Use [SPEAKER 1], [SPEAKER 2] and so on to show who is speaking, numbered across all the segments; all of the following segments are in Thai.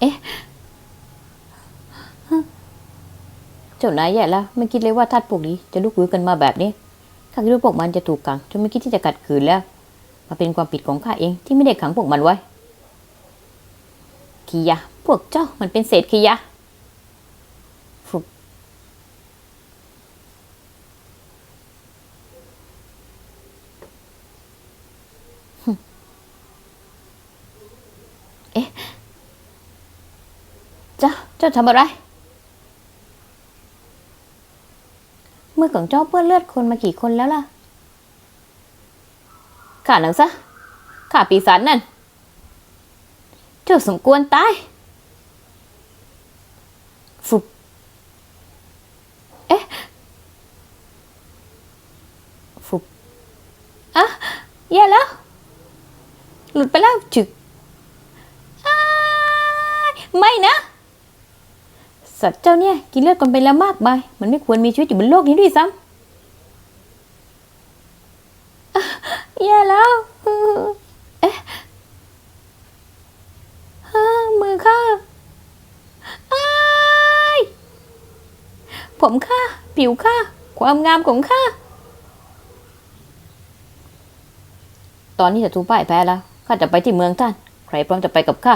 [SPEAKER 1] เอ๊ะเจ้านายแย่แล้วไม่คิดเลยว่าทัดพวกนี้จะลุกฮือกันมาแบบนี้ข้าคิดว่าพวกมันจะถูกขังจนไม่คิดที่จะกัดขืนแล้วมาเป็นความผิดของข้าเองที่ไม่ได้ขังพวกมันไว้ขียะพวกเจ้ามันเป็นเศษขียะฟุบฮึเอ๊ะ เจ้าเจ้าทำอะไร มือของเจ้าเปื้อนเลือดคนมากี่คนแล้วล่ะข้าหนังซะข้าปีศาจนั่น เจ้าสมควรตายฟุบเอ๊ะฟุบอะแย่แล้ว หลุดไปแล้วจึกไม่นะ สัตว์เจ้าเนี่ยกินเลือดคนไปแล้วมากมายมันไม่ควรมีชีวิตอยู่บนโลกนี้ด้วยซ้ำแย่แล้วเอ๊ะมือข้าอ้ผมข้าผิวข้าความงามของข้าตอนนี้จะทูป้ายแพ้แล้วข้าจะไปที่เมืองท่าน ใครพร้อมจะไปกับข้า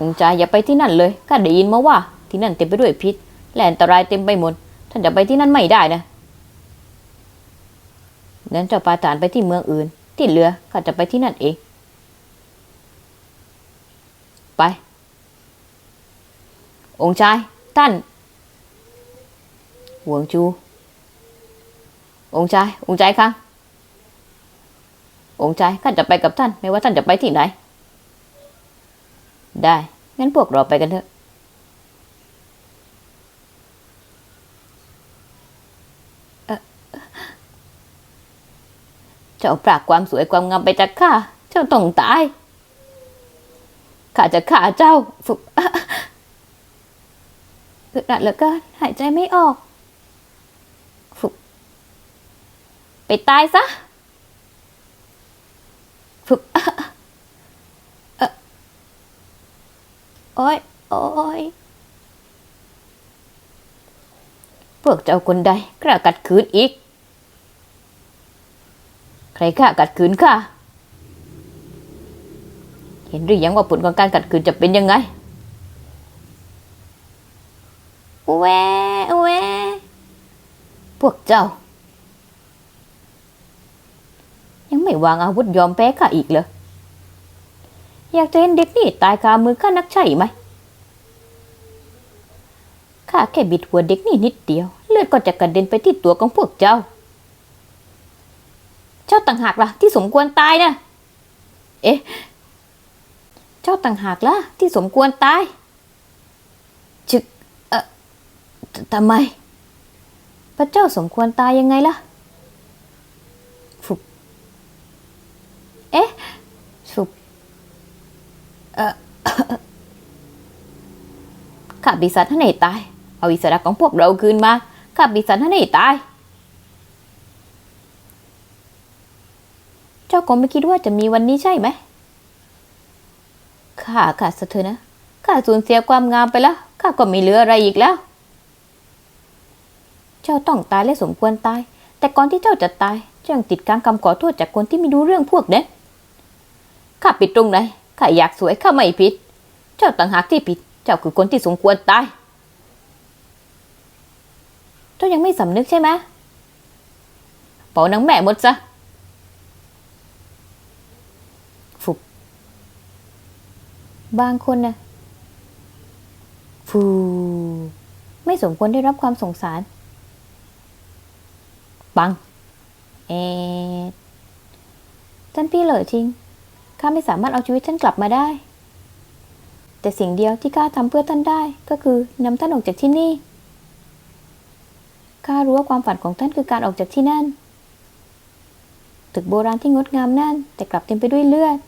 [SPEAKER 1] องค์จายอย่าไปที่นั่นเลยข้าได้ยินมาว่าที่นั่นเต็มไปด้วยพิษ และอันตรายเต็มไปหมด ท่านจะไปที่นั่นไม่ได้นะงั้นเจ้าปาฐานไปที่เมืองอื่น ที่เหลือข้าจะไปที่นั่นเอง ไป องค์ชาย ท่านหวงจู องค์ชาย องค์ชายครับองค์ชายข้าจะไปกับท่าน ไม่ว่าท่านจะไปที่ไหน ได้ งั้นพวกเราไปกันเถอะ เจ้าปรากความสวยความงามไปจากข้า เจ้าต้องตาย ข้าจะฆ่าเจ้าฝึกอึดอัดเหลือเกินหายใจไม่ออก ฝึก ไปตายซะฝึก เอ่อ โอ้ยโอ้ยพวกเจ้าคนใดกล้ากัดขืนอีก ใครกล้ากัดขืนข้าเห็นหรือยังว่าผลของการกัดขืนจะเป็นยังไงแหวแหวพวกเจ้า ยังไม่วางอาวุธยอมแพ้ข้าอีกเหรอ อยากจะเห็นเด็กนี่ตายคามือข้านักใช่ไหมข้าแค่บิดหัวเด็กนี่นิดเดียว เลือดก็จะกระเด็นไปที่ตัวของพวกเจ้า เจ้าต่างหากล่ะ ที่สมควรตายนะเอ๊ะ เจ้าต่างหากล่ะ ที่สมควรตายชึกเอ่อททำไม พระเจ้าสมควรตายยังไงล่ะฟุบเอ๊ะฟุบเอ่อ ข้าปีศาจท่านให้ตาย เอาอิสระของพวกเราคืนมาข้าปีศาจท่านให้ตาย เจ้าคงไม่คิดว่าจะมีวันนี้ใช่ไหม ข้าขาดสะเทือนนะข้าสูญเสียความงามไปแล้ว ข้าก็ไม่เหลืออะไรอีกแล้ว เจ้าต้องตายและสมควรตาย แต่ก่อนที่เจ้าจะตาย เจ้ายังติดค้างคำขอโทษจากคนที่ไม่รู้เรื่องพวกเนั้นข้าผิดตรงไหน ข้าอยากสวยข้าไม่ผิด เจ้าต่างหากที่ผิด เจ้าคือคนที่สมควรตาย เจ้ายังไม่สำนึกใช่ไหมเป่านังแม่หมดซะบางคนนะฟูไม่สมควรได้รับความสงสาร ปัง เอดท่านพี่เหลอจริง ข้าไม่สามารถเอาชีวิตท่านกลับมาได้ แต่สิ่งเดียวที่ข้าทำเพื่อท่านได้ก็คือนำท่านออกจากที่นี่ ข้ารู้ว่าความฝันของท่านคือการออกจากที่นั่น ตึกโบราณที่งดงามนั่น แต่กลับเต็มไปด้วยเลือด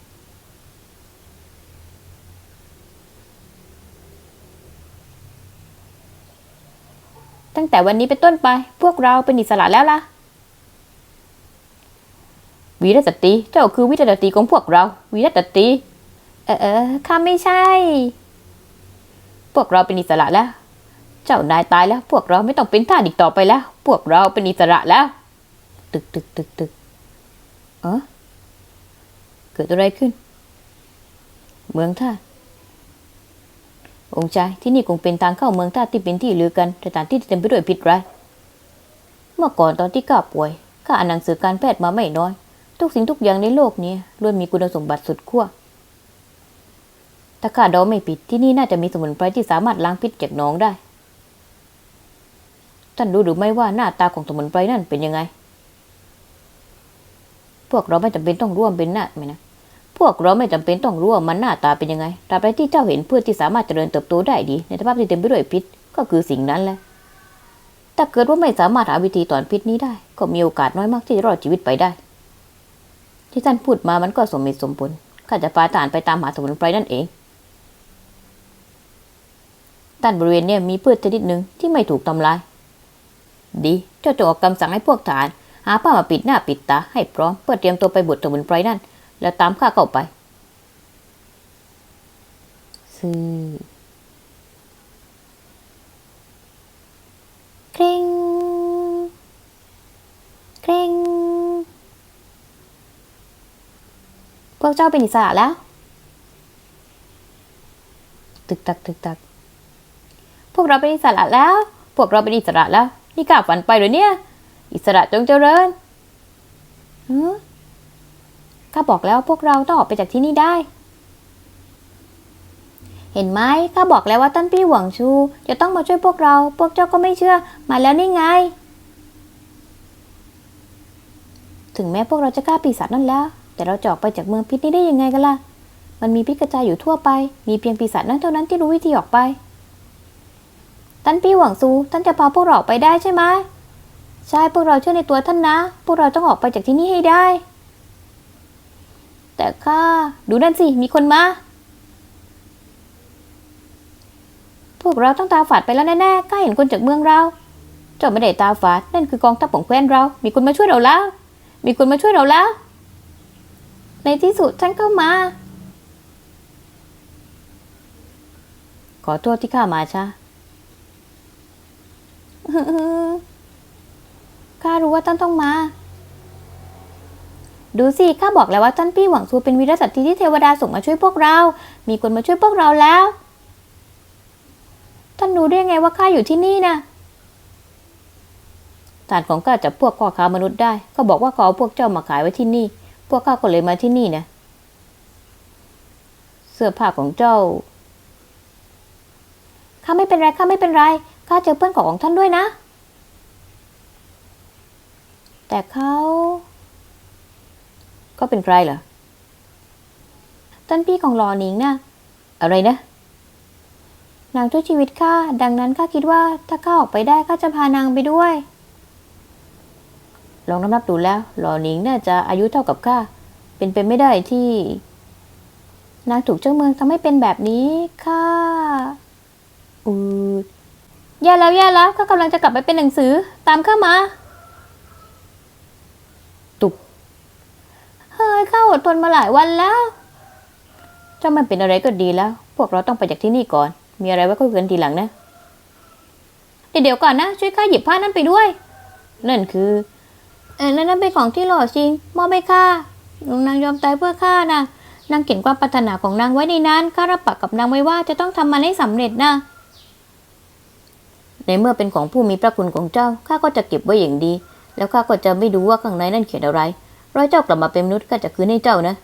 [SPEAKER 1] ตั้งแต่วันนี้เป็นต้นไป พวกเราเป็นอิสระแล้วล่ะ วีรสตรีเจ้าคือวิรสตรีของพวกเรา วีรสตรีเออเออข้าไม่ใช่ พวกเราเป็นอิสระแล้ว เจ้านายตายแล้ว พวกเราไม่ต้องเป็นทาสอีกต่อไปแล้ว พวกเราเป็นอิสระแล้ว ตึกตึกตึกตึกเออเกิดอะไรขึ้น เมืองท่าองค์ชายที่นี่คงเป็นทางเข้าเมืองท่าที่เป็นที่ลือกันสถานที่ที่เต็มไปด้วยพิษร้ายเมื่อก่อนตอนที่ข้าป่วยข้าอ่านหนังสือการแพทย์มาไม่น้อย ทุกสิ่งทุกอย่างในโลกนี้ล้วนมีคุณสมบัติสุดขั้วถ้าข้าเดาไม่ผิดที่นี่น่าจะมีสมุนไพรที่สามารถล้างพิษจากหนองได้ ท่านรู้หรือไม่ว่าหน้าตาของสมุนไพรนั่นเป็นยังไง พวกเราไม่จำเป็นต้องร่วมเป็นหน้าไหมนะ พวกเราไม่จำเป็นต้องรู้ว่ามันหน้าตาเป็นยังไงตราบใดที่เจ้าเห็นพืชที่สามารถเจริญเติบโตได้ดี ในสภาพที่เต็มไปด้วยพิษก็คือสิ่งนั้นแหละ ถ้าเกิดว่าไม่สามารถหาวิธีถอนพิษนี้ได้ ก็มีโอกาสน้อยมากที่จะรอดชีวิตไปได้ ที่ท่านพูดมามันก็สมเหตุสมผล ข้าจะพาทหารไปตามหาสมุนไพรนั่นเอง ด้านบริเวณเนี่ยมีพืชชนิดหนึ่งที่ไม่ถูกทำลาย ดี เจ้าจงออกคำสั่งให้พวกทหาร หาผ้ามาปิดหน้าปิดตาให้พร้อมเพื่อเตรียมตัวไปบดสมุนไพรนั่น แล้วตามข้าเข้าไปซื้อเคร่งเคร่ง พวกเจ้าเป็นอิสระแล้ว ตึกตักตึกตัก พวกเราเป็นอิสระแล้ว พวกเราเป็นอิสระแล้ว นี่ข้าฝันไปหรือเนี่ย อิสระจงเจริญหือข้าบอกแล้วพวกเราต้องออกไปจากที่นี่ได้ เห็นไหมข้าบอกแล้วว่าท่านพี่หวังชู จะต้องมาช่วยพวกเรา พวกเจ้าก็ไม่เชื่อ มาแล้วนี่ไง ถึงแม้พวกเราจะฆ่าปีศาจนั่นแล้ว แต่เราจะออกไปจากเมืองพิษนี้ได้ยังไงกันล่ะ มันมีพิษกระจายอยู่ทั่วไป มีเพียงปีศาจนั้นเท่านั้นที่รู้วิธีออกไปท่านพี่หวังซู ท่านจะพาพวกเราออกไปได้ใช่ไหมใช่ พวกเราเชื่อในตัวท่านนะ พวกเราต้องออกไปจากที่นี่ให้ได้ แต่ข้าดูนั่นสิ มีคนมา พวกเราต้องตาฝาดไปแล้วแน่ๆข้าเห็นคนจากเมืองเราเจ้าไม่ได้ตาฝาด นั่นคือกองทัพของแคว้นเรา มีคนมาช่วยเราแล้ว มีคนมาช่วยเราแล้ว ในที่สุดท่านเข้ามา ขอโทษที่ข้ามาช้าข้ารู้ว่าท่านต้องมา ดูสิข้าบอกแล้วว่าท่านพี่หวังซูเป็นวีรสัตว์ที่เทวดาส่งมาช่วยพวกเรา มีคนมาช่วยพวกเราแล้ว ท่านรู้ได้ยังไงว่าข้าอยู่ที่นี่นะฐานของข้าจับพวกพ่อค้ามนุษย์ได้ ก็บอกว่าเขาเอาพวกเจ้ามาขายไว้ที่นี่ พวกข้าก็เลยมาที่นี่นะ เสื้อผ้าของเจ้า ข้าไม่เป็นไร ข้าไม่เป็นไร ข้าเจอเพื่อนของของท่านด้วยนะ แต่เขาก็เป็นใครเหรอ ท่านพี่ของหลอหนิงนะ่ะอะไรนะ นางช่วยชีวิตข้า ดังนั้นข้าคิดว่าถ้าข้าออกไปได้ข้าจะพานางไปด้วย ลองนับนับดูแล้วหล่อหนิงน่าจะอายุเท่ากับข้า เป็นไปไม่ได้ที่ นางถูกเจ้าเมืองทำให้เป็นแบบนี้ข้าอืดแย่แล้วแย่แล้วข้ากำลังจะกลับไปเป็นหนังสือ ตามข้ามา ตุบเฮ้ยข้าอดทนมาหลายวันแล้วเจ้ามันเป็นอะไรก็ดีแล้ว พวกเราต้องไปจากที่นี่ก่อน มีอะไรไว้ก็เกินทีหลังนะเดี๋ยวเดี๋ยวก่อนนะ ช่วยข้าหยิบผ้านั่นไปด้วย นั่นคือ เออนั่นเป็นของที่หล่อจริงมอบให้ข้านางยอมตายเพื่อข้านะนางเขียนความปรารถนาของนางไว้ในนั้นข้ารับปากกับนางไว้ว่าจะต้องทำมันให้สำเร็จนะในเมื่อเป็นของผู้มีพระคุณของเจ้าข้าก็จะเก็บไว้อย่างดี แล้วข้าก็จะไม่ดูว่าข้างในนั่นเขียนอะไรร้อยเจ้ากลับมาเป็นมนุษย์ข้าจะคืนให้เจ้านะ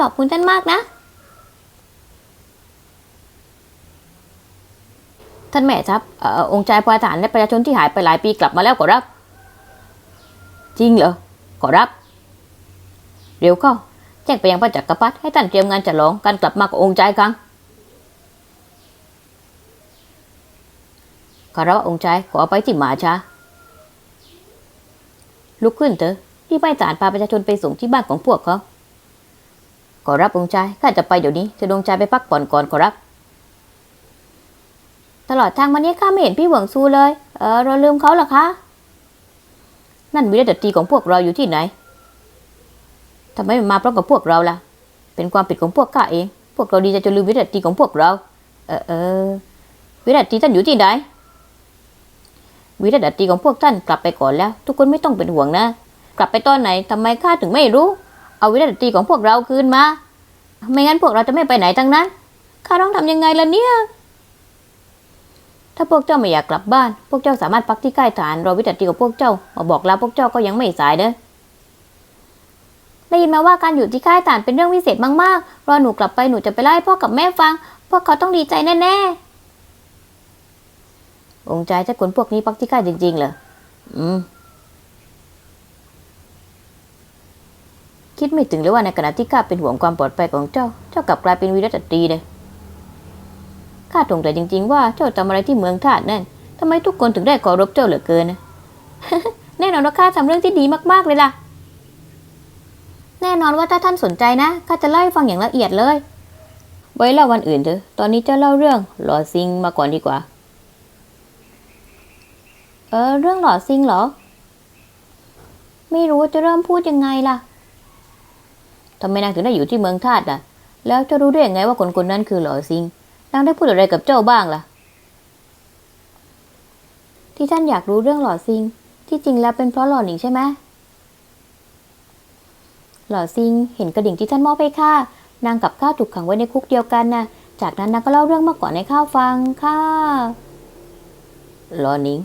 [SPEAKER 1] ขอบคุณท่านมากนะ ท่านแม่ทัพเอ่องค์ชายพลทหารและประชาชนที่หายไปหลายปีกลับมาแล้วขอรับ จริงเหรอขอรับเร็วเข้าแจ้งไปยังพระจักรพรรดิให้ท่านเตรียมงานฉลองการกลับมาขององค์ชายครั้งขอรับองค์ชายขอไปที่หมาช้าลุกขึ้นเถอะที่ไม่จานพาประชาชนไปส่งที่บ้านของพวกเขาขอรับองค์ชายข้าจะไปเดี๋ยวนี้เธอดวงใจไปพักผ่อนก่อนขอรับ ตลอดทางวันนี้ข้าไม่เห็นพี่หวงซูเลย เออ เราลืมเขาหรอคะ นั่นวิรดตรีของพวกเราอยู่ที่ไหนทำไมไม่มาพร้อมกับพวกเราล่ะ เป็นความผิดของพวกข้าเอง พวกเราดีใจจนลืมวินาทีของพวกเรา เออเออ วินาทีท่านอยู่ที่ไหน วินาทีของพวกท่านกลับไปก่อนแล้ว ทุกคนไม่ต้องเป็นห่วงนะ กลับไปตอนไหนทำไมข้าถึงไม่รู้ เอาวินาทีของพวกเราคืนมา ไม่งั้นพวกเราจะไม่ไปไหนทั้งนั้น ข้าต้องทำยังไงล่ะเนี่ย ถ้าพวกเจ้าไม่อยากกลับบ้าน พวกเจ้าสามารถพักที่ค่ายฐานรอวินาทีของพวกเจ้ามาบอกลาพวกเจ้าก็ยังไม่สายเนอะได้ยินมาว่าการอยู่ที่ค่ายฐานเป็นเรื่องวิเศษมากๆ รอหนูกลับไปหนูจะไปเล่าให้พ่อกับแม่ฟัง พวกเขาต้องดีใจแน่ๆ องค์ใจถ้าคนพวกนี้พักที่ค่ายจริงๆเหรอ อืม คิดไม่ถึงเลยว่าในขณะที่ข้าเป็นห่วงความปลอดภัยของเจ้า เจ้ากลับกลายเป็นวีรสตรีเลย ข้าตรงใจจริง ๆ ว่าเจ้าทำอะไรที่เมืองทาสนั่นทำไมทุกคนถึงได้เคารพเจ้าเหลือเกินนะแน่นอนว่าข้าทำเรื่องที่ดีมากๆเลยล่ะ แน่นอนว่าถ้าท่านสนใจนะข้าจะเล่าให้ฟังอย่างละเอียดเลย ไว้เล่าวันอื่นเถอะ ตอนนี้เจ้าเล่าเรื่องหล่อซิงมาก่อนดีกว่า เออเรื่องหล่อซิงเหรอ ไม่รู้ว่าจะเริ่มพูดยังไงล่ะทำไมนางถึงได้อยู่ที่เมืองทาสล่ะ แล้วเจ้ารู้ได้ยังไงว่าคนคนนั้นคือหล่อซิง นางได้พูดอะไรกับเจ้าบ้างล่ะ ที่ท่านอยากรู้เรื่องหล่อซิง ที่จริงแล้วเป็นเพราะหล่อหนิงใช่ไหมหล่อซิงเห็นกระดิ่งที่ท่านมอบให้ข้านางกับข้าถูกขังไว้ในคุกเดียวกันนะจากนั้นนางก็เล่าเรื่องมาก่อนให้ข้าฟังข้าหล่อหนิง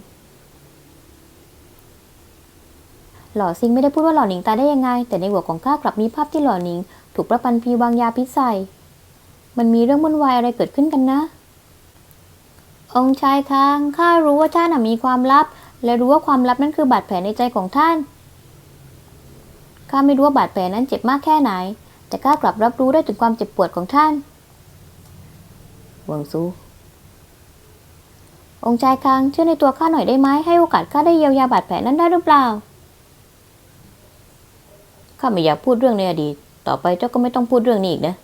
[SPEAKER 1] หล่อซิงไม่ได้พูดว่าหล่อหนิงตายได้ยังไง แต่ในหัวของข้ากลับมีภาพที่หล่อหนิง ถูกประพันพีวางยาพิษใส่ มันมีเรื่องวุ่นวายอะไรเกิดขึ้นกันนะ องค์ชายค้างข้ารู้ว่าท่านน่ะมีความลับ และรู้ว่าความลับนั้นคือบาดแผลในใจของท่านข้าไม่รู้ว่าบาดแผลนั้นเจ็บมากแค่ไหน แต่ข้ากลับรับรู้ได้ถึงความเจ็บปวดของท่านหวังซูองค์ชายค้างเชื่อในตัวข้าหน่อยได้ไหมให้โอกาสข้าได้เยียวยาบาดแผลนั้นได้หรือเปล่าข้าไม่อยากพูดเรื่องในอดีต ต่อไปเจ้าก็ไม่ต้องพูดเรื่องนี้อีกนะ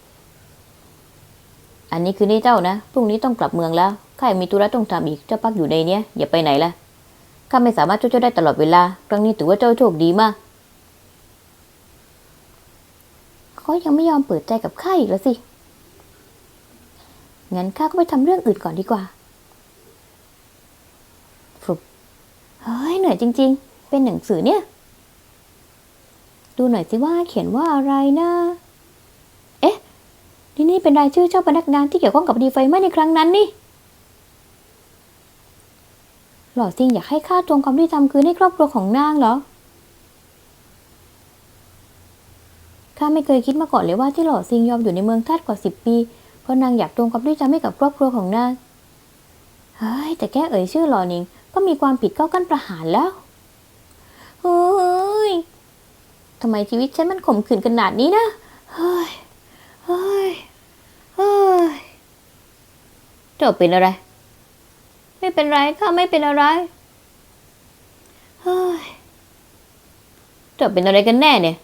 [SPEAKER 1] อันนี้คือนี่เจ้านะ พรุ่งนี้ต้องกลับเมืองแล้ว ข้ายังมีธุระต้องทำอีก เจ้าพักอยู่ในเนี้ย อย่าไปไหนละ ข้าไม่สามารถช่วยเจ้าได้ตลอดเวลา ครั้งนี้ถือว่าเจ้าโชคดีมากเขายังไม่ยอมเปิดใจกับข้าอีกแล้วสิ งั้นข้าก็ไปทำเรื่องอื่นก่อนดีกว่าฟุบเฮ้ยเหนื่อยจริง ๆ เป็นหนังสือเนี่ย ดูหน่อยสิว่าเขียนว่าอะไรนะเอ๊ะ นี่นี่เป็นรายชื่อเจ้าพนักงานที่เกี่ยวข้องกับดีไฟไหม้ในครั้งนั้นนี่ หล่อซิงอยากให้ข้าทวงความยุติธรรมคืนให้ครอบครัวของนางเหรอ ข้าไม่เคยคิดมาก่อนเลยว่าที่หล่อซิงยอมอยู่ในเมืองทาสกว่าสิบปี เพราะนางอยากทวงความยุติธรรมให้กับครอบครัวของนาง เฮ้ยแต่แค่เอ่ยชื่อหล่อนิงก็มีความผิดเข้ากั้นประหารแล้ว เฮ้ยทำไมชีวิตฉันมันขมขื่นขนาดนี้นะ เฮ้ย เฮ้ย เฮ้ย เจ้าเป็นอะไร ไม่เป็นไรข้าไม่เป็นอะไร เฮ้ย เจ้าเป็นอะไรกันแน่เนี่ย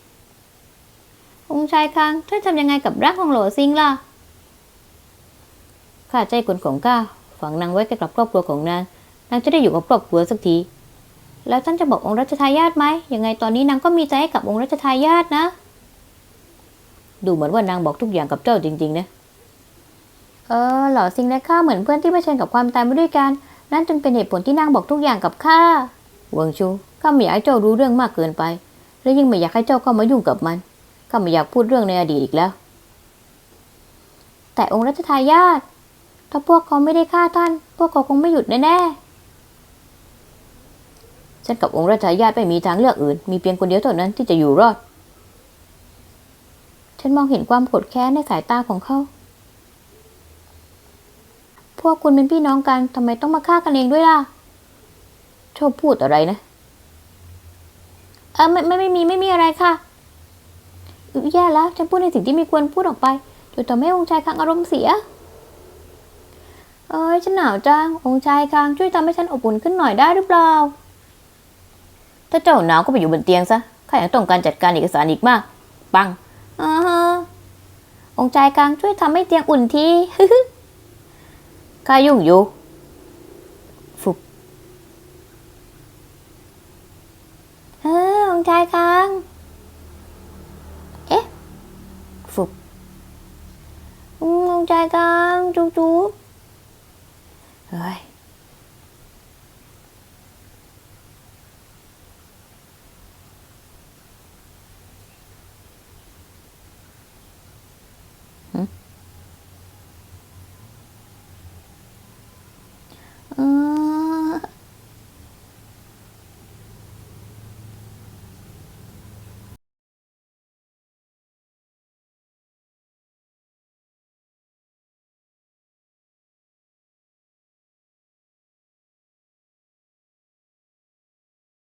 [SPEAKER 1] องค์ชายคังท่านทำยังไงกับร่างของโหลซิงล่ะ ข้าใจคนของข้าฝังนางไว้กับครอบครัวของนาง นางจะได้อยู่กับครอบครัวสักที แล้วท่านจะบอกองค์รัชทายาทไหม ยังไงตอนนี้นางก็มีใจให้กับองค์รัชทายาทนะ ดูเหมือนว่านางบอกทุกอย่างกับเจ้าจริง ๆ นะ เออหล่อซิงและข้าเหมือนเพื่อนที่เผชิญกับความตายมาด้วยกัน นั่นจึงเป็นเหตุผลที่นางบอกทุกอย่างกับข้าเวิงชูข้าไม่อยากให้เจ้ารู้เรื่องมากเกินไป และยิ่งไม่อยากให้เจ้าเข้ามายุ่งกับมันข้าไม่อยากพูดเรื่องในอดีตอีกแล้ว แต่องค์รัชทายาทถ้าพวกเขาไม่ได้ฆ่าท่าน พวกเขาคงไม่หยุดแน่ๆฉันกับองค์รัชทายาทไม่มีทางเลือกอื่น มีเพียงคนเดียวเท่านั้นที่จะอยู่รอด ฉันมองเห็นความโกรธแค้นในสายตาของเขาพ วกคุณเป็นพี่น้องกันทำไมต้องมาฆ่ากันเองด้วยล่ะชอบพูดอะไรนะ เออไม่ไม่ไม่มีไม่มีอะไรค่ะแย่แล้วฉันพูดในสิ่งที่ไม่ควรพูดออกไปจนทำให้องค์ชายคังอารมณ์เสีย เอ้ยฉันหนาวจังองค์ชายคังช่วยทำให้ฉันอบอุ่นขึ้นหน่อยได้หรือเปล่า ถ้าเจ้าหนาวก็ไปอยู่บนเตียงซะข้ายังต้องการจัดการเอกสารอีกมาก ปังอ่าฮะองค์ชายคังช่วยทำให้เตียงอุ่นที ข้ายุ่งอยู่ฟุบเออองชายกลางเอ๊ะฟุบอ,องชายกลางจุ๊บจุ๊บเฮ้ย อ